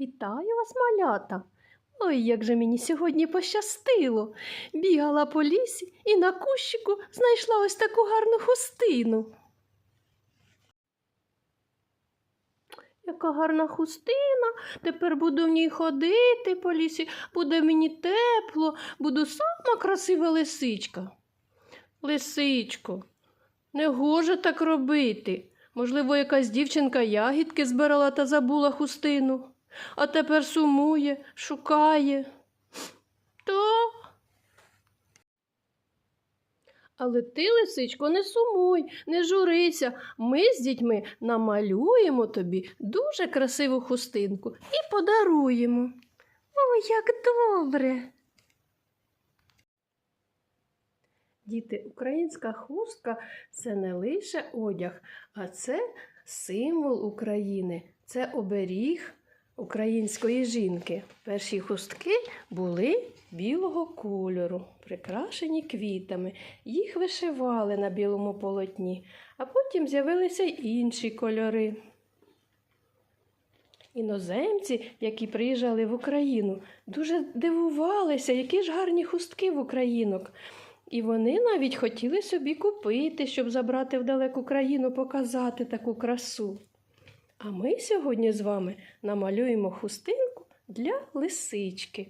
Вітаю вас, малята! Ой, як же мені сьогодні пощастило. Бігала по лісі і на кущику знайшла ось таку гарну хустину. Яка гарна хустина, тепер буду в ній ходити по лісі, буде мені тепло, буду сама красива лисичка. Лисичко, не гоже так робити. Можливо, якась дівчинка ягідки збирала та забула хустину, а тепер сумує, шукає. То. Але ти, лисичко, не сумуй, не журися. Ми з дітьми намалюємо тобі дуже красиву хустинку і подаруємо. Ой, як добре. Діти, українська хустка це не лише одяг, а це символ України, це оберіг української жінки. Перші хустки були білого кольору, прикрашені квітами. Їх вишивали на білому полотні, а потім з'явилися інші кольори. Іноземці, які приїжджали в Україну, дуже дивувалися, які ж гарні хустки в українок. І вони навіть хотіли собі купити, щоб забрати в далеку країну, показати таку красу. А ми сьогодні з вами намалюємо хустинку для лисички.